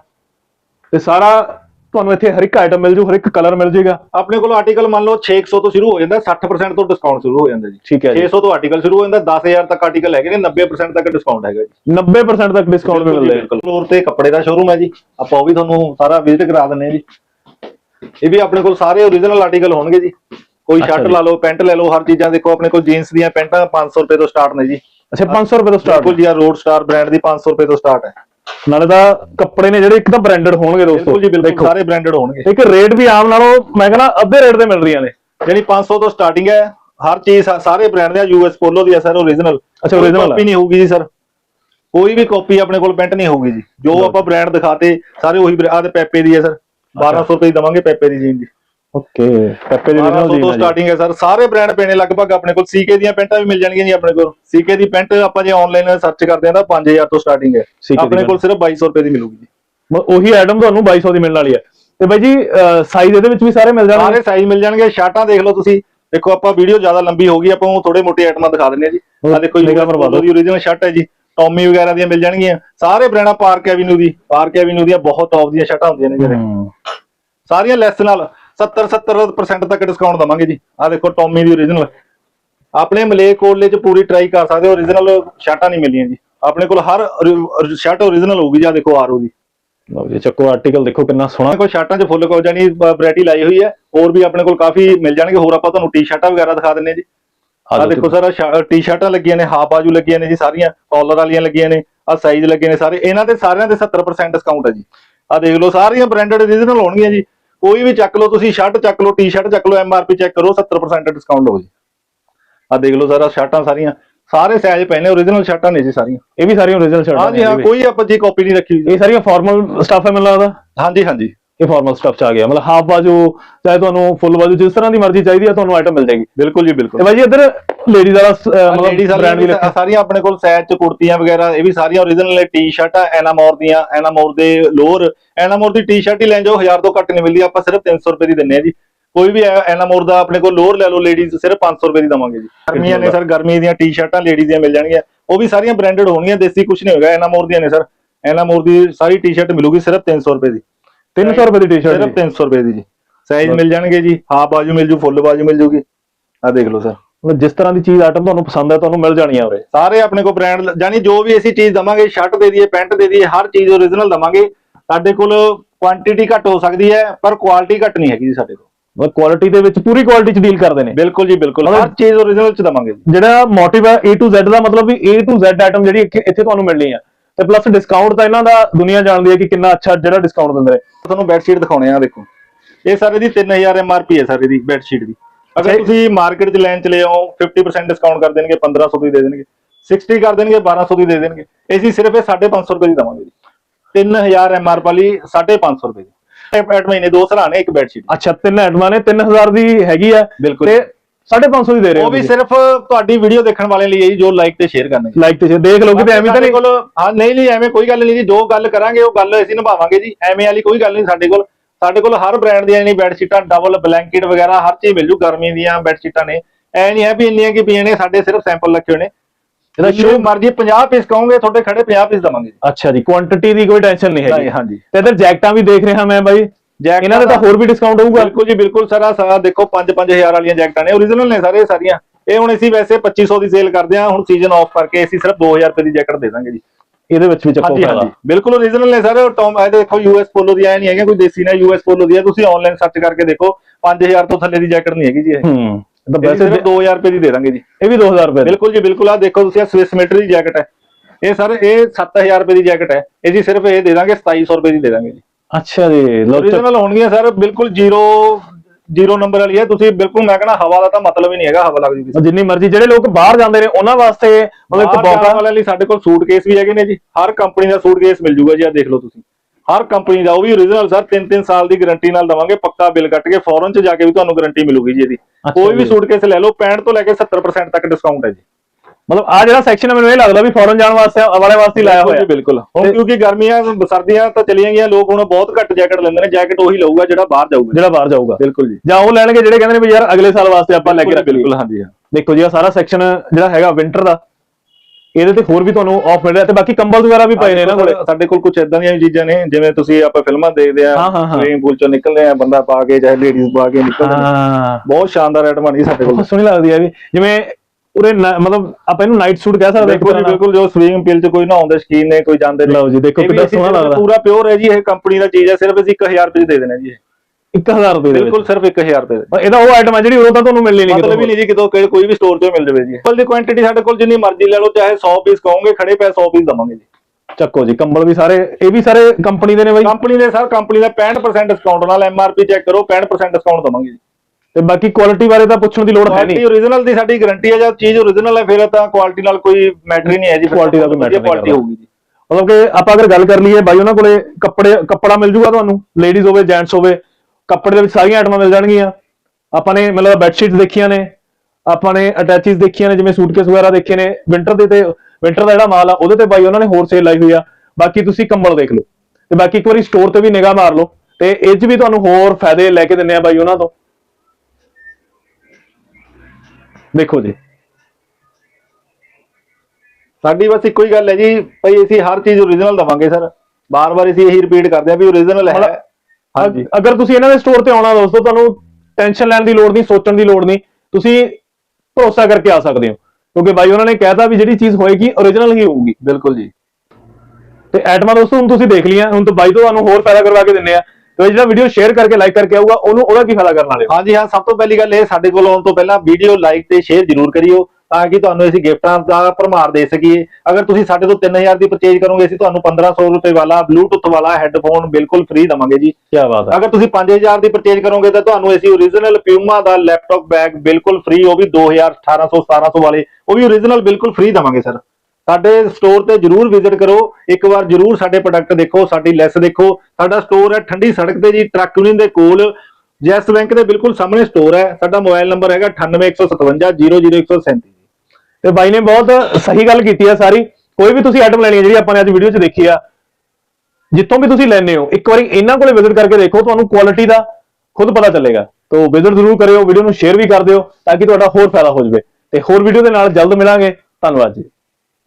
ਤੇ ਸਾਰਾ ਤੁਹਾਨੂੰ ਇੱਥੇ ਹਰ ਇੱਕ ਆਈਟਮ ਮਿਲ ਜੂ ਹਰ ਇੱਕ ਕਲਰ ਮਿਲ ਜੇਗਾ। ਆਪਣੇ ਕੋਲ ਆਰਟੀਕਲ ਮੰਨ ਲਓ 600 ਤੋਂ ਸ਼ੁਰੂ ਹੋ ਜਾਂਦਾ 60% ਤੋਂ ਡਿਸਕਾਊਂਟ ਸ਼ੁਰੂ ਹੋ ਜਾਂਦਾ ਜੀ। ਠੀਕ ਹੈ ਜੀ। 600 ਤੋਂ ਆਰਟੀਕਲ ਸ਼ੁਰੂ ਹੋ ਜਾਂਦਾ 10000 ਤੱਕ ਆਰਟੀਕਲ ਹੈਗੇ ਨੇ 90% ਤੱਕ ਡਿਸਕਾਊਂਟ ਹੈਗਾ ਜੀ। 90% ਤੱਕ ਡਿਸਕਾਊਂਟ ਮਿਲਦਾ ਹੈ ਫਲੋਰ ਤੇ ਕੱਪੜੇ ਦਾ ਸ਼ੋਰੂਮ ਹੈ ਜੀ। ਆਪਾਂ ਉਹ ਵੀ ਤੁਹਾਨੂੰ ਸਾਰਾ ਵਿਜ਼ਿਟ ਕਰਾ ਦਿੰਨੇ ਆ ਜੀ। ਇਹ ਵੀ ਆਪਣੇ ਕੋਲ ਸਾਰੇ ਓਰੀਜਨਲ ਆਰਟੀਕਲ ਹੋਣਗੇ ਜੀ। ਕੋਈ ਸ਼ਰਟ। ਲਾ ਲਓ ਪੈਂਟ ਲੈ ਲਓ ਹਰ ਚੀਜ਼ਾਂ ਦੇਖੋ ਆਪਣੇ ਕੋਲ ਜੀਨਸ ਦੀਆਂ ਪੈਂਟਾਂ 500 ਰੁਪਏ ਤੋਂ ਸਟਾਰਟ ਨੇ ਜੀ। ਅੱਛਾ 500 ਰੁਪਏ ਤੋਂ ਸਟਾਰਟ ਬਿਲਕੁਲ ਜੀ ਰੋਡ ਸਟਾਰ ਬ੍ਰਾਂਡ ਦੀ 500 ਰੁਪਏ ਤੋਂ ਸਟਾਰਟ ਹੈ। ਨਾਲੇ ਤਾਂ ਕੱਪੜੇ ਨੇ ਜਿਹੜੇ ਇੱਕਦਮ ਬ੍ਰਾਂਡਡ ਹੋਣਗੇ ਦੋਸਤੋ ਬਿਲਕੁਲ ਜੀ ਬਿਲਕੁਲ ਸਾਰੇ ਬ੍ਰਾਂਡਡ ਹੋਣਗੇ। ਇੱਕ ਰੇਟ ਵੀ ਆਮ ਨਾਲੋਂ ਮੈਂ ਕਹਿੰਦਾ ਅੱਧੇ ਰੇਟ ਤੇ ਮਿਲ ਰਹੀਆਂ ਨੇ। ਜਿਹੜੀ 500 ਤੋਂ ਸਟਾਰਟਿੰਗ ਹੈ ਹਰ ਚੀਜ਼ ਸਾਰੇ ਬ੍ਰਾਂਡ ਦੇ ਯੂਐਸ ਪੋਲੋ ਦੀ ਹੈ ਸਰ ਓਰੀਜਨਲ ਅੱਛਾ, original ਆ। ਕਾਪੀ ਨਹੀਂ ਹੋਊਗੀ ਜੀ ਸਰ ਕੋਈ ਵੀ ਕਾਪੀ ਆਪਣੇ ਕੋਲ ਪੈਂਟ ਨਹੀਂ ਹੋਊਗੀ ਜੀ। ਜੋ ਆਪਾਂ ਬ੍ਰਾਂਡ ਦਿਖਾਤੇ ਸਾਰੇ ਉਹੀ ਆ ਤੇ ਪੈਪੇ ਦੀ ਹੈ ਸਰ 1200 ਰੁਪਏ ਦੀ ਦਵਾਂਗੇ ਪੈਪੇ ਦੀ ਜੀਨ ਜੀ। ਓਕੇ ਪੈਪੇ ਦੀ 1200 original ਤੋਂ ਸਟਾਰਟਿੰਗ ਹੈ ਸਰ ਸਾਰੇ ਬ੍ਰਾਂਡ ਪੈਣੇ ਲਗਭਗ ਆਪਣੇ ਕੋਲ ਸੀਕੇ ਦੀਆਂ ਪੈਂਟਾਂ ਵੀ ਮਿਲ ਜਾਣਗੀਆਂ ਜੀ ਆਪਣੇ ਕੋਲ। ਸੀਕੇ ਦੀ ਪੈਂਟ ਆਪਾਂ ਜੇ ਆਨਲਾਈਨ ਸਰਚ ਕਰਦੇ ਹਾਂ ਤਾਂ 5000 ਤੋਂ ਸਟਾਰਟਿੰਗ ਹੈ। ਦੀ ਆਪਣੇ ਕੋਲ ਸਿਰਫ 2200 ਰੁਪਏ ਦੀ ਮਿਲੂਗੀ ਜੀ। ਉਹੀ ਆਈਟਮ ਤੁਹਾਨੂੰ 2200 ਦੀ ਮਿਲਣ ਵਾਲੀ ਹੈ। ਤੇ ਬਾਈ ਜੀ ਸਾਈਜ਼ ਇਹਦੇ ਵਿੱਚ ਵੀ ਸਾਰੇ ਮਿਲ ਜਾਣਗੇ? ਸਾਰੇ ਸਾਈਜ਼ ਮਿਲ ਜਾਣਗੇ ਸ਼ਰਟਾਂ ਦੇਖ ਲਓ ਤੁਸੀਂ। ਦੇਖੋ ਆਪਾਂ ਵੀਡੀਓ ਜ਼ਿਆਦਾ ਲੰਬੀ ਹੋ ਗਈ ਆਪਾਂ ਉਹ ਥੋੜੇ ਮੋਟੇ ਆਈਟਮਾਂ ਦਿਖਾ ਦਿੰਨੇ ਆ ਜੀ। ਆ ਦੇਖੋ ਜੀ ਨਿਗਾਹ ਮਰਵਾ ਦਿਓ। ਦੀ origignal ਸ਼ਰਟ ਹੈ ਜੀ। ਟੌਮੀ ਵਗੈਰਾ ਦੀਆਂ ਮਿਲ ਜਾਣਗੀਆਂ। ਸਾਰੇ ਬ੍ਰਾਂਡਾਂ ਪਾਰਕ ਐਵੀਨਿਊ ਦੀ। ਪਾਰਕ ਐਵੀਨਿਊ ਦੀਆਂ ਬਹੁਤ ਟੌਪ ਦੀਆਂ ਸ਼ਰਟਾਂ ਹੁੰਦੀਆਂ ਨੇ ਜਿਹੜੇ। ਸਾਰੀਆਂ ਲੈਸ ਨਾਲ। 70 70% ਤੱਕ ਡਿਸਕਾਊਂਟ ਦਵਾਂਗੇ ਜੀ। ਆ ਦੇਖੋ ਟੌਮੀ ਦੀ origignal ਆਪਣੇ ਮਲੇ ਕੋਲੇ ਚ ਪੂਰੀ ਟਰਾਈ ਕਰ ਸਕਦੇ ਹੋ। Origignal ਸ਼ਰਟਾਂ ਨਹੀਂ ਮਿਲੀਆਂ ਜੀ। ਆਪਣੇ ਕੋਲ ਹਰ ਸ਼ਰਟ origignal ਹੋਊਗੀ ਜਾਂ ਦੇਖੋ ਆਰਓ ਦੀ। ਲਓ ਜੀ ਚੱਕੋ ਆਰਟੀਕਲ ਦੇਖੋ ਕਿੰਨਾ ਸੋਹਣਾ। ਕੋਲ ਸ਼ਰਟਾਂ 'ਚ ਫੁੱਲ ਕੋ ਜਾਨੀ ਵੈਰਾਈਟੀ ਲਾਈ ਹੋਈ ਹੈ। ਹੋਰ ਵੀ ਆਪਣੇ ਕੋਲ ਕਾਫੀ ਮਿਲ ਜਾਣਗੇ। ਹੋਰ ਆਪਾਂ ਤੁਹਾਨੂੰ ਟੀ-ਸ਼ਰਟਾਂ ਵਗੈਰਾ ਦਿਖਾ ਦਿੰਨੇ ਜੀ। ਆ ਦੇਖੋ ਸਰ ਟੀ-ਸ਼ਰਟਾਂ ਲੱਗੀਆਂ ਨੇ ਹਾਫ ਬਾਜੂ ਲੱਗੀਆਂ ਨੇ ਜੀ ਸਾਰੀਆਂ ਕਾਲਰ ਵਾਲੀਆਂ ਲੱਗੀਆਂ ਨੇ ਆ ਸਾਈਜ਼ ਲੱਗੇ ਨੇ ਸਾਰੇ। ਇਹਨਾਂ ਤੇ ਸਾਰਿਆਂ ਦੇ 70% ਡਿਸਕਾਊਂਟ ਹੈ ਜੀ। ਆ ਦੇਖ ਲਓ ਸਾਰੀਆਂ ਬ੍ਰਾਂਡਡ ਰੀਜਨਲ ਹੋਣਗੀਆਂ ਜੀ। ਕੋਈ ਵੀ ਚੱਕ ਲਓ ਤੁਸੀਂ ਸ਼ਰਟ ਚੱਕ ਲਓ ਟੀ-ਸ਼ਰਟ ਚੱਕ ਲਓ ਐਮਆਰਪੀ ਚੈੱਕ ਕਰੋ 70% ਡਿਸਕਾਊਂਟ ਲਓ ਜੀ। ਆ ਦੇਖ ਲਓ ਸਾਰਾ ਸ਼ਰਟਾਂ ਸਾਰੀਆਂ। ਸਾਰੇ ਸਾਈਜ਼ ਪੈਣੇ ਓਰੀਜਨਲ ਸ਼ਰਟਾਂ ਨੇ ਜੀ ਸਾਰੀਆਂ। ਇਹ ਵੀ ਸਾਰੀਆਂ origignal ਸ਼ਰਟਾਂ ਹਾਂ ਜੀ ਹਾਂ ਕੋਈ ਆਪਾਂ ਜੀ ਕਾਪੀ ਨਹੀਂ ਰੱਖੀ। ਇਹ ਸਾਰੀਆਂ ਫਾਰਮਲ ਸਟਾਫ ਹੈ ਮੈਨੂੰ ਲੱਗਦਾ। ਹਾਂਜੀ ਹਾਂਜੀ। ਇਹ ਫਾਰਮਲ ਸਟਾਫ ਚ ਆ ਗਿਆ। ਮਤਲਬ ਹਾਫ ਬਾਜੂ ਚਾਹੇ ਤੁਹਾਨੂੰ ਫੁੱਲ ਬਾਜੂ ਜਿਸ ਤਰ੍ਹਾਂ ਦੀ ਮਰਜ਼ੀ ਚਾਹੀਦੀ ਹੈ ਤੁਹਾਨੂੰ ਆਈਟਮ ਮਿਲ ਜਾਏਗੀ। ਬਿਲਕੁਲ ਜੀ ਬਿਲਕੁਲ। ਤੇ ਬਾਈ ਇੱਧਰ ਲੇਡੀਜ਼ ਵਾਲਾ ਲੇਡੀਜ਼ ਮਤਲਬ ਬ੍ਰਾਂਡ ਵੀ ਸਾਰੀਆਂ ਆਪਣੇ ਕੋਲ ਸੈਟ ਚ ਕੁੜਤੀਆਂ ਵਗੈਰਾ ਇਹ ਵੀ ਸਾਰੀਆਂ ਓਰੀਜਨਲ ਟੀ-ਸ਼ਰਟਾਂ ਐਨਾਮੋਰ ਦੀਆਂ ਐਨਾਮੋਰ ਦੇ ਲੋਅਰ। ਐਨਾਮੋਰ ਦੀ ਟੀ-ਸ਼ਰਟ ਹੀ ਲੈ ਜਾਓ 1000 ਤੋਂ ਘੱਟ ਨਹੀਂ ਮਿਲਦੀ ਆਪਾਂ ਸਿਰਫ 300 ਰੁਪਏ ਦੀ ਦਿੰਨੇ ਆ ਜੀ। ਕੋਈ ਵੀ ਐ- ਐਨਾਮੋਰ ਦਾ ਆਪਣੇ ਕੋਲ ਲੋਅਰ ਲੈ ਲਓ ਲੇਡੀਜ਼ ਸਿਰਫ 500 ਰੁਪਏ ਦੀ ਦਵਾਂਗੇ ਜੀ। ਗਰਮੀਆਂ ਨੇ ਸਰ ਗਰਮੀ ਦੀਆਂ ਟੀ-ਸ਼ਰਟਾਂ ਲੇਡੀਜ਼ ਦੀਆਂ ਮਿਲ ਜਾਣਗੀਆਂ। ਉਹ ਵੀ ਸਾਰੀਆਂ ਬ੍ਰਾਂਡਡ ਹੋਣਗੀਆਂ ਦੇਸੀ ਕੁਝ ਨਹੀਂ ਹੋਗਾ ਐਨਾਮੋਰ ਦੀਆਂ ਨੇ ਸਰ। ਐਨਾਮੋਰ ਦੀ ਸਾਰੀ ਟੀ-ਸ਼ਰਟ ਮਿਲੂਗੀ ਸਿਰਫ 300 ਰੁਪਏ ਦੀ। 300 ਰੁਪਏ ਦੀ ਟੀ-ਸ਼ਰਟ ਸਿਰਫ 300 ਰੁਪਏ ਦੀ ਜੀ। ਸਾਈਜ਼ ਮਿਲ ਜਾਣਗੇ ਜੀ ਹਾਫ ਬਾਜੂ ਮਿਲ ਜੂ ਫੁੱਲ ਬਾਜੂ ਮਿਲ ਜੂਗੀ। ਆ ਦੇਖ ਲਓ ਸਰ ਮਤਲਬ ਜਿਸ ਤਰ੍ਹਾਂ ਦੀ ਚੀਜ਼ ਆਈਟਮ ਤੁਹਾਨੂੰ ਪਸੰਦ ਹੈ ਤੁਹਾਨੂੰ ਮਿਲ ਜਾਣੀ ਆ ਉਰੇ। ਸਾਰੇ ਆਪਣੇ ਕੋਲ ਬ੍ਰਾਂਡ ਜਾਨੀ ਜੋ ਵੀ ਅਸੀਂ ਚੀਜ਼ ਦਵਾਂਗੇ ਸ਼ਰਟ ਦੇ ਦਈਏ ਪੈਂਟ ਦੇ ਦਈਏ ਹਰ ਚੀਜ਼ ਓਰੀਜਨਲ ਦਵਾਂਗੇ ਸਾਡੇ ਕੋਲ ਕੁਆਂਟੀਟੀ ਘੱਟ ਹੋ ਸਕਦੀ ਹੈ ਪਰ ਕੁਆਲਿਟੀ ਘੱਟ ਨਹੀਂ ਹੈਗੀ ਜੀ ਸਾਡੇ ਕੋਲ। ਮਤਲਬ ਕੁਆਲਿਟੀ ਦੇ ਵਿੱਚ ਪੂਰੀ ਕੁਆਲਿਟੀ ਚ ਡੀਲ ਕਰਦੇ ਨੇ। ਬਿਲਕੁਲ ਜੀ ਬਿਲਕੁਲ। ਹਰ ਚੀਜ਼ ਓਰੀਜਨਲ ਚ ਦਵਾਂਗੇ ਜਿਹੜਾ ਮੋਟਿਵ ਹੈ A to Z ਦਾ ਮਤਲਬ ਵੀ A to Z ਆਈਟਮ ਜਿਹੜੀ ਇੱਥੇ ਇੱਥੇ ਤੁਹਾਨੂੰ ਮਿਲਣੀ ਆ। ਤੇ ਪਲੱਸ ਡਿਸਕਾਊਂਟ ਤਾਂ ਇਹਨਾਂ ਦਾ ਦੁਨੀਆ ਜਾਣਦੀ ਹੈ ਕਿ ਕਿੰਨਾ ਅੱਛਾ ਜਿਹੜਾ ਡਿਸਕਾਊਂਟ ਦਿੰਦੇ ਨੇ। ਤੁਹਾਨੂੰ ਬੈੱਡ ਸ਼ੀਟ ਦਿਖਾਉਣੇ ਆ ਦੇਖੋ। ਇਹ ਸਾਰੇ ਦੀ 3000 ਐਮਆਰਪੀ ਹੈ ਸਾਰੇ ਦੀ ਬੈੱਡ ਸ਼ੀਟ ਦੀ। ਅਗਰ ਤੁਸੀਂ ਮਾਰਕੀਟ 'ਚ ਲੈਣ ਚਲੇ ਆਓ 50% ਡਿਸਕਾਊਂਟ ਕਰ ਦੇਣਗੇ 1500 ਦੀ ਦੇ ਦੇਣਗੇ। 60 ਕਰ ਦੇਣਗੇ 1200 ਦੀ ਦੇ ਦੇਣਗੇ। ਅਸੀਂ ਸਿਰਫ ਇਹ 550 ਰੁਪਏ ਦੀ ਦਵਾਂਗੇ ਜੀ। 3000 ਐਮਆਰ ਵਾਲੀ 550 ਰੁਪਏ ਦੀ। ਇਹ ਐਟ ਮਹੀਨੇ ਦੋ ਸਰਾਣੇ ਇੱਕ ਬੈੱਡ ਸ਼ੀਟ ਅੱਛਾ ਤਿੰਨ ਆਈਟਮਾਂ ਨੇ 3000 ਦੀ ਹੈਗੀ ਆ। ਬਿਲਕੁਲ। ਤੇ 550 ਦੀ ਦੇ ਰਹੇ ਉਹ ਵੀ ਸਿਰਫ ਤੁਹਾਡੀ ਵੀਡੀਓ ਦੇਖਣ ਵਾਲੇ ਲਈ ਹੈ ਜੀ ਜੋ ਲਾਈਕ ਤੇ ਸ਼ੇਅਰ ਕਰਨੇ ਲਾਈਕ ਤੇ share। ਦੇਖ ਲਓ ਕਿਤੇ ਐਵੇਂ ਤਾਂ ਨਹੀਂ ਕੋਲ ਹਾਂ ਨਹੀਂ ਨਹੀਂ ਐਵੇਂ ਕੋਈ ਗੱਲ ਨਹੀਂ ਜੀ ਜੋ ਗੱਲ ਕਰਾਂਗੇ ਉਹ ਗੱਲ ਅਸੀਂ ਨਿਭਾਵਾਂਗੇ ਜੀ। ਐਵੇਂ ਵਾਲੀ ਕੋਈ ਗੱਲ ਨਹੀਂ ਸਾਡੇ ਕੋਲ। ਸਾਡੇ ਕੋਲ ਹਰ ਬ੍ਰਾਂਡ ਦੀਆਂ ਨਹੀਂ ਬੈੱਡ ਸ਼ੀਟਾਂ ਡਬਲ ਬਲੈਂਕਟ ਵਗੈਰਾ ਹਰ ਚੀਜ਼ ਮਿਲ ਜੂ ਗਰਮੀ ਦੀਆਂ ਬੈੱਡ ਸ਼ੀਟਾਂ ਨੇ। ਐ ਨਹੀਂ ਹੈ ਵੀ ਇੰਨੀਆਂ ਕਿ ਨੇ ਸਾਡੇ ਸਿਰਫ ਸੈਂਪਲ ਰੱਖੇ ਹੋਏ ਨੇ। ਇਹਦਾ show- ਮਰਜ਼ੀ 50 ਪੀਸ ਕਹੋਗੇ ਤੁਹਾਡੇ ਖੜੇ 50 ਪੀਸ ਦਵਾਂਗੇ ਅੱਛਾ ਜੀ ਕੁਆਂਟੀਟੀ ਦੀ ਕੋਈ ਟੈਨਸ਼ਨ ਨਹੀਂ ਹੈਗੀ। ਹਾਂਜੀ। ਤੇ ਇਧਰ ਜੈਕਟਾਂ ਵੀ ਦੇਖ ਰਿਹਾ ਮੈਂ ਬਾਈ। ਜੈਕਟਾਂ ਇਹਨਾਂ ਦੇ ਤਾਂ ਹੋਰ ਵੀ ਡਿਸਕਾਊਂਟ ਹੋਊਗਾ। ਬਿਲਕੁਲ ਜੀ ਬਿਲਕੁਲ ਸਾਰਾ ਸਾਰਾ ਦੇਖੋ 5-5000 ਵਾਲੀਆਂ ਜੈਕਟਾਂ ਨੇ ਓਰੀਜਨਲ ਨੇ ਸਾਰੇ ਸਾਰੀਆਂ। ਇਹ ਹੁਣ ਅਸੀਂ ਵੈਸੇ 2500 ਦੀ ਸੇਲ ਕਰਦੇ ਹਾਂ ਹੁਣ ਸੀਜ਼ਨ ਆਫ ਕਰਕੇ ਅਸੀਂ ਸਿਰਫ 2000 ਰੁਪਏ ਦੀ ਜੈਕਟ ਦੇ ਦਾਂਗੇ ਜੀ। ਇਹਦੇ ਵਿੱਚ ਵੀ ਚੱਕੋ ਹਾਂਜੀ ਬਿਲਕੁਲ ਓਰੀਜਨਲ ਨੇ ਸਰ ਟੌਮ ਇਹ ਦੇਖੋ ਯੂਐਸ ਪੋਲੋ ਦੀ ਐ ਨਹੀਂ ਹੈਗਾ ਕੋਈ ਦੇਸੀ ਨਾ ਯੂਐਸ ਪੋਲੋ ਦੀ ਹੈ ਤੁਸੀਂ ਆਨਲਾਈਨ ਸਰਚ ਕਰਕੇ ਦੇਖੋ 5000 ਤੋਂ ਥੱਲੇ ਦੀ ਜੈਕਟ ਨਹੀਂ ਹੈਗੀ ਜੀ ਇਹ। ਹੂੰ ਤਾਂ ਵੈਸੇ ਸਿਰਫ 2000 ਰੁਪਏ ਦੀ ਦੇ ਦਾਂਗੇ ਜੀ। ਇਹ ਵੀ 2000 ਰੁਪਏ ਬਿਲਕੁਲ ਜੀ ਬਿਲਕੁਲ। ਆ ਦੇਖੋ ਤੁਸੀਂ ਆ ਸਵਿਸ ਮਿਲਟਰੀ ਦੀ ਜੈਕਟ ਹੈ। ਇਹ ਸਰ ਇਹ 7000 ਰੁਪਏ ਦੀ ਜੈਕਟ ਹੈ। ਇਹ ਜੀ ਸਿਰਫ ਇਹ ਦੇ ਦਾਂਗੇ 2700 ਰੁਪਏ ਦੀ ਦੇ ਦਾਂਗੇ ਜੀ। ਅੱਛਾ ਜੀ ਲੋ ਓਰੀਜਨਲ ਹੋਣਗੀਆਂ ਸਰ ਬਿਲਕੁਲ ਜ਼ੀਰੋ ਜ਼ੀਰੋ ਨੰਬਰ ਵਾਲੀ ਹੈ ਤੁਸੀਂ ਬਿਲਕੁਲ ਮੈਂ ਕਹਿੰਦਾ ਹਵਾ ਦਾ ਤਾਂ ਮਤਲਬ ਹੀ ਨਹੀਂ ਹੈਗਾ ਹਵਾ ਲੱਗ ਜੂਗੀ ਜਿੰਨੀ ਮਰਜ਼ੀ ਜਿਹੜੇ ਲੋਕ ਬਾਹਰ ਜਾਂਦੇ ਨੇ ਉਹਨਾਂ ਵਾਸਤੇ ਮਤਲਬ ਇੱਕ ਬਾਹਰ ਬੌਕਾ ਵਾਲਿਆਂ ਲਈ ਸਾਡੇ ਕੋਲ ਸੂਟਕੇਸ ਵੀ ਹੈਗੇ ਨੇ ਜੀ। ਹਰ ਕੰਪਨੀ ਦਾ ਸੂਟਕੇਸ ਮਿਲ ਜੂਗਾ ਜੀ ਆ ਦੇਖ ਲਓ ਤੁਸੀਂ। ਹਰ ਕੰਪਨੀ ਦਾ ਉਹ ਵੀ ਓਰੀਜਨਲ ਸਰ 3-3 ਸਾਲ ਦੀ ਗਾਰੰਟੀ ਨਾਲ ਦਵਾਂਗੇ ਪੱਕਾ ਬਿੱਲ ਕੱਟ ਕੇ ਫੌਰਨ ਚ ਜਾ ਕੇ ਵੀ ਤੁਹਾਨੂੰ ਗਾਰੰਟੀ ਮਿਲੂਗੀ ਜੀ ਇਹਦੀ। ਕੋਈ ਵੀ ਜੀ। ਸੂਟਕੇਸ ਲੈ ਲਓ 65 ਤੋਂ ਲੈ ਕੇ 70% ਤੱਕ ਡਿਸਕਾਊਂਟ ਹੈ ਜੀ। ਮਤਲਬ ਆ ਜਿਹੜਾ ਸੈਕਸ਼ਨ ਹੈ ਮੈਨੂੰ ਇਹ ਲੱਗਦਾ ਵੀ ਫੋਰਨ ਜਾਣ ਵਾਸਤੇ ਵਾਲੇ ਵਾਸਤੇ ਲਾਇਆ ਹੋਇਆ। ਬਿਲਕੁਲ। ਹੁਣ ਕਿਉਂਕਿ ਗਰਮੀਆਂ ਸਰਦੀਆਂ ਤਾਂ ਚਲੀਆਂ ਗਈਆਂ ਲੋਕ ਹੁਣ ਬਹੁਤ ਘੱਟ ਜੈਕਟ ਲੈਂਦੇ ਨੇ ਜੈਕਟ ਉਹੀ ਲਊਗਾ ਜਿਹੜਾ ਬਾਹਰ ਜਾਊਗਾ। ਜਿਹੜਾ ਬਾਹਰ ਜਾਊਗਾ। ਬਿਲਕੁਲ ਜੀ। ਜਾਂ ਉਹ ਲੈਣਗੇ ਜਿਹੜੇ ਕਹਿੰਦੇ ਨੇ ਵੀ ਯਾਰ ਅਗਲੇ ਸਾਲ ਵਾਸਤੇ ਆਪਾਂ ਲੈ ਕੇ ਰੱਖ ਬਿਲਕੁਲ ਹਾਂਜੀ ਹਾਂ। ਦੇਖੋ ਜੀ ਆ ਸਾਰਾ ਸੈਕਸ਼ਨ ਜਿਹੜਾ ਹੈਗਾ ਵਿੰਟਰ ਦਾ ਇਹਦੇ ਤੇ ਹੋਰ ਵੀ ਤੁਹਾਨੂੰ ਆਫ ਮਿਲ ਰਿਹਾ ਤੇ ਬਾਕੀ ਕੰਬਲ ਵਗੈਰਾ ਵੀ ਪਏ ਨੇ ਇਹਨਾਂ ਕੋਲੇ। ਸਾਡੇ ਕੋਲ ਕੁਝ ਇਦਾਂ ਦੀਆਂ ਵੀ ਚੀਜ਼ਾਂ ਨੇ ਜਿਵੇਂ ਤੁਸੀਂ ਆਪਾਂ ਫਿਲਮਾਂ ਦੇਖਦੇ ਆ। ਸਵਿਮਿੰਗ ਪੂਲ ਚੋਂ ਨਿਕਲਦੇ ਆ ਬੰਦਾ ਪਾ ਕੇ ਚਾਹੇ ਲੇਡੀਜ਼ ਪਾ ਕੇ ਨਿਕਲਦੇ ਨੇ। ਬਹੁਤ ਸ਼ਾਨਦਾਰ ਆਈਟਮਾਂ ਨੇ ਸਾਡੇ ਕੋਲ। ਸੋਹਣੀ ਲੱਗਦੀ ਹੈ ਵੀ ਜਿਵੇਂ ਉਰੇ ਨਾ- ਮਤਲਬ ਆਪਾਂ ਇਹਨੂੰ ਨਾਈਟ ਸੂਟ ਕਹਿ ਸਕਦੇ ਇੱਕ ਬਿਲਕੁਲ ਜੀ। ਬਿਲਕੁਲ ਸਵਿਮਿੰਗ ਪੂਲ 'ਚ ਕੋਈ ਨਹਾਉਣ ਦੇ ਸ਼ਕੀਨ ਨੇ ਕੋਈ ਜਾਂਦੇ ਨੇ ਲਓ ਜੀ ਦੇਖੋ ਵੀ ਕਿੰਨਾ ਸੋਹਣਾ ਲੱਗਦਾ। ਪੂਰਾ ਪਿਓਰ ਹੈ ਜੀ ਇਹ ਕੰਪਨੀ ਦਾ ਚੀਜ਼ ਹੈ ਸਿਰਫ ਅਸੀਂ 1000 ਰੁਪਏ ਦੇ ਦੇਣਾ ਜੀ ਇਹ। 1000 ਰੁਪਏ ਦੇ ਬਿਲਕੁਲ ਸਿਰਫ 1000 ਰੁਪਏ ਦੇ ਇਹਦਾ ਉਹ ਆਈਟਮ ਹੈ ਜਿਹੜੀ ਉਦੋਂ ਤਾਂ ਤੁਹਾਨੂੰ ਮਿਲਣੀ ਨਹੀਂ ਮਤਲਬ ਹੀ ਨਹੀਂ ਜੀ ਕਿਤੋਂ ਕੋਈ ਵੀ ਸਟੋਰ 'ਚੋਂ ਮਿਲ ਜਾਵੇ ਜੀ। ਫੁੱਲ ਦੀ ਕੁਆਂਟੀਟੀ ਸਾਡੇ ਕੋਲ ਜਿੰਨੀ ਮਰਜ਼ੀ ਲੈ ਲਓ ਚਾਹੇ 100 ਪੀਸ ਕਹੋਗੇ ਖੜੇ ਪੈ 100 ਪੀਸ ਦਵਾਂਗੇ ਜੀ। ਚੱਕੋ ਜੀ ਕੰਬਲ ਵੀ ਸਾਰੇ ਇਹ ਵੀ ਸਾਰੇ ਕੰਪਨੀ ਦੇ ਨੇ ਬਾਈ। ਕੰਪਨੀ ਦੇ ਸਰ ਕੰਪਨੀ ਦਾ 65% ਡਿਸਕਾਊਂਟ ਨਾਲ ਐਮਆਰਪੀ ਚੈੱਕ ਕਰੋ 65% ਡਿਸਕਾਊਂਟ ਦਵਾਂਗੇ ਜੀ। ਤੇ ਬਾਕੀ ਕੁਆਲਿਟੀ ਬਾਰੇ ਤਾਂ ਪੁੱਛਣ ਦੀ ਲੋੜ ਹੈ ਕੁਆਲਿਟੀ ਨਹੀਂ। ਓਰੀਜਨਲ ਦੀ ਸਾਡੀ ਗਾਰੰਟੀ ਹੈ ਜਦ ਚੀਜ਼ ਓਰੀਜਨਲ ਹੈ ਫਿਰ ਤਾਂ ਕੁਆਲਿਟੀ ਨਾਲ ਕੋਈ ਮੈਟਰ ਹੀ ਨਹੀਂ ਹੈ ਜੀ। Quality ਦਾ ਕੋਈ matter ਨਹੀਂ ਕੁਆਲਿਟੀ। ਹੋਊਗੀ ਜੀ। ਮਤਲਬ ਕਿ ਆਪਾਂ ਅਗਰ ਗੱਲ ਕਰ ਲਈਏ ਬਾਈ ਉਹਨਾਂ ਕੋਲੇ ਕੱਪੜੇ ਕੱਪੜਾ ਮਿਲ ਜੂਗਾ ਤੁਹਾਨੂੰ ਲੇਡੀਜ਼ ਹੋਵੇ ਜੈਂਟਸ ਹੋਵੇ ਕੱਪੜੇ ਦੇ ਵਿੱਚ ਸਾਰੀਆਂ ਆਈਟਮਾਂ ਮਿਲ ਜਾਣਗੀਆਂ। ਆਪਾਂ ਨੇ ਮਤਲਬ ਬੈੱਡ ਸ਼ੀਟਸ ਦੇਖੀਆਂ ਨੇ ਆਪਾਂ ਨੇ ਅਟੈਚੀਜ਼ ਦੇਖੀਆਂ ਨੇ ਜਿਵੇਂ ਸੂਟਕੇਸ ਵਗੈਰਾ ਦੇਖੇ ਨੇ ਵਿੰਟਰ ਦੇ ਤੇ ਵਿੰਟਰ ਦਾ ਜਿਹੜਾ ਮਾਲ ਆ ਉਹਦੇ ਤੇ ਬਾਈ ਉਹਨਾਂ ਨੇ ਹੋਰ ਸੇਲ ਲਾਈ ਹੋਈ ਆ। ਬਾਕੀ ਤੁਸੀਂ ਕੰਬਲ ਦੇਖ ਲਓ। ਤੇ ਬਾਕੀ ਇੱਕ ਵਾਰੀ ਸਟੋਰ ਤੇ ਵੀ ਨਿਗਾਹ ਮਾਰ ਲਓ। ਤੇ ਇਹ 'ਚ ਵੀ ਤੁਹਾਨੂੰ ਹੋਰ ਫਾਇਦੇ ਲੈ ਕੇ ਦਿੰਨੇ ਆ ਬਾਈ ਉਹਨਾਂ ਤੋਂ। ਦੇਖੋ ਜੀ। ਸਾਡੀ ਬਸ ਇੱਕੋ ਹੀ ਗੱਲ ਹੈ ਜੀ ਭਈ ਅਸੀਂ ਹਰ ਚੀਜ਼ ਓਰੀਜਨਲ ਦਵਾਂਗੇ ਸਰ। ਬਾਰ-ਬਾਰ ਅਸੀਂ ਇਹੀ ਰਿਪੀਟ ਕਰਦੇ ਆ ਵੀ ਓਰੀਜਨਲ ਹੈ। ਹਾਂਜੀ। ਅਗ- ਅਗਰ ਤੁਸੀਂ ਇਹਨਾਂ ਦੇ ਸਟੋਰ ਤੇ ਆਉਣਾ ਦੋਸਤੋ ਤੁਹਾਨੂੰ ਟੈਨਸ਼ਨ ਲੈਣ ਦੀ ਲੋੜ ਨਹੀਂ ਸੋਚਣ ਦੀ ਲੋੜ ਨਹੀਂ। ਤੁਸੀਂ ਭਰੋਸਾ ਕਰਕੇ ਆ ਸਕਦੇ ਹੋ। ਕਿਉਂਕਿ ਬਾਈ ਉਹਨਾਂ ਨੇ ਕਹਿਤਾ ਵੀ ਜਿਹੜੀ ਚੀਜ਼ ਹੋਏਗੀ origignal ਹੀ ਹੋਊਗੀ। ਬਿਲਕੁਲ ਜੀ। ਤੇ ਐਟਮਾਂ ਦੋਸਤੋ ਹੁਣ ਤੁਸੀਂ ਦੇਖ ਲਈਆਂ ਹੁਣ ਤਾਂ ਬਾਈ ਤੋਂ ਤੁਹਾਨੂੰ ਹੋਰ ਫਾਇਦਾ ਕਰਵਾ ਕੇ ਦਿੰਨੇ ਆ। ਤੇ ਜਿਹੜਾ ਵੀਡੀਓ ਸ਼ੇਅਰ ਕਰਕੇ ਲਾਈਕ ਕਰਕੇ ਆਊਗਾ ਉਹਨੂੰ ਉਹਦਾ ਕੀ ਫਾਇਦਾ ਕਰਨ ਵਾਲੇ? ਹਾਂਜੀ ਹਾਂ ਸਭ ਤੋਂ ਪਹਿਲੀ ਗੱਲ ਇਹ ਸਾਡੇ ਕੋਲ ਆਉਣ ਤੋਂ ਪਹਿਲਾਂ ਵੀਡੀਓ ਲਾਈਕ ਤੇ ਸ਼ੇਅਰ ਜ਼ਰੂਰ ਕਰਿਓ ਤਾਂ ਕਿ ਤੁਹਾਨੂੰ ਅਸੀਂ ਗਿਫਟਾਂ ਦਾ ਭਰਮਾਰ ਦੇ ਸਕੀਏ। ਅਗਰ ਤੁਸੀਂ ਸਾਡੇ ਤੋਂ 3000 ਦੀ ਪਰਚੇਜ ਕਰੋਗੇ ਅਸੀਂ ਤੁਹਾਨੂੰ 1500 ਰੁਪਏ ਵਾਲਾ ਬਲੂਟੁੱਥ ਵਾਲਾ ਹੈੱਡਫੋਨ ਬਿਲਕੁਲ ਫ੍ਰੀ ਦਵਾਂਗੇ ਜੀ। ਕੀ ਬਾਤ ਹੈ। ਅਗਰ ਤੁਸੀਂ 5000 ਦੀ ਪਰਚੇਜ ਕਰੋਗੇ ਤਾਂ ਤੁਹਾਨੂੰ ਅਸੀਂ ਓਰੀਜਨਲ ਪਿਊਮਾ ਦਾ ਲੈਪਟਾਪ ਬੈਗ ਬਿਲਕੁਲ ਫ੍ਰੀ ਉਹ ਵੀ 2000 1800 1700 ਵਾਲੇ ਉਹ ਵੀ ਓਰੀਜਨਲ ਬਿਲਕੁਲ ਫ੍ਰੀ ਦਵਾਂਗੇ ਸਰ ਸਾਡੇ ਸਟੋਰ ਤੇ ਜਰੂਰ ਵਿਜ਼ਿਟ ਕਰੋ। ਇੱਕ ਵਾਰ ਜਰੂਰ ਸਾਡੇ ਪ੍ਰੋਡਕਟ ਦੇਖੋ, ਸਾਡੀ ਲੈਸ ਦੇਖੋ। ਸਾਡਾ ਸਟੋਰ ਹੈ ਠੰਡੀ ਸੜਕ ਤੇ ਜੀ ਟਰੱਕ ਯੂਨੀਅਨ ਦੇ ਕੋਲ। ਜੈਸ ਬੈਂਕ ਦੇ ਬਿਲਕੁਲ ਸਾਹਮਣੇ ਸਟੋਰ ਹੈ। ਸਾਡਾ ਮੋਬਾਈਲ ਨੰਬਰ ਹੈਗਾ 9815 00137 ਤੇ ਬਾਈ ਨੇ ਬਹੁਤ ਸਹੀ ਗੱਲ ਕੀਤੀ ਆ ਸਾਰੀ। ਕੋਈ ਵੀ ਤੁਸੀਂ ਆਈਟਮ ਲੈਣੀ ਹੈ ਜਿਹੜੀ ਆਪਾਂ ਨੇ ਅੱਜ ਵੀਡੀਓ 'ਚ ਦੇਖੀ ਆ, ਜਿੱਥੋਂ ਵੀ ਤੁਸੀਂ ਲੈਣੇ ਹੋ, ਇੱਕ ਵਾਰੀ ਇਹਨਾਂ ਕੋਲੇ ਵਿਜ਼ਿਟ ਕਰਕੇ ਦੇਖੋ, ਤੁਹਾਨੂੰ ਕੁਆਲਿਟੀ ਦਾ ਖੁਦ ਪਤਾ ਚੱਲੇਗਾ। ਤੋਂ ਵਿਜ਼ਿਟ ਜ਼ਰੂਰ ਕਰਿਓ ਵੀਡੀਓ ਨੂੰ ਸ਼ੇਅਰ ਵੀ ਕਰ ਦਿਓ, ਤਾਂ ਕਿ ਤੁਹਾਡਾ ਹੋਰ ਫਾਇਦਾ ਹੋ ਜਾਵੇ। ਤੇ ਹੋਰ ਵੀਡੀਓ ਦੇ ਨਾਲ ਜਲਦ ਮਿਲਾਂਗੇ। ਧੰਨਵਾਦ ਜੀ।